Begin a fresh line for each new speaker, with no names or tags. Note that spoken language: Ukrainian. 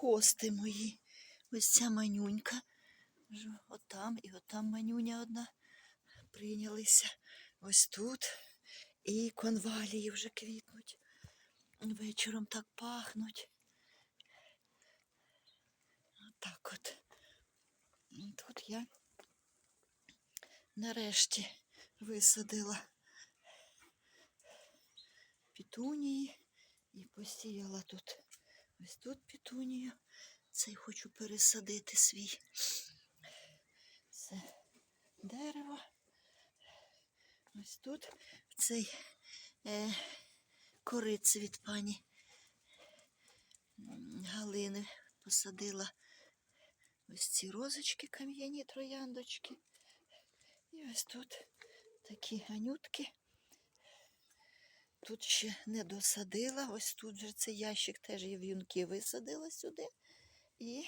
хости мої. Ось ця манюнька. Отам і отам манюня одна прийнялися. Ось тут. І конвалії вже квітнуть. Вечором так пахнуть. Отак от. Тут я нарешті висадила пітунії і посіяла тут. Ось тут пітунію. Цей хочу пересадити свій. Це дерево. Ось тут цей е, кориць від пані Галини посадила ось ці розочки, кам'яні трояндочки. І ось тут такі анютки. Тут ще не досадила. Ось тут же цей ящик теж є в'юнки висадила сюди. І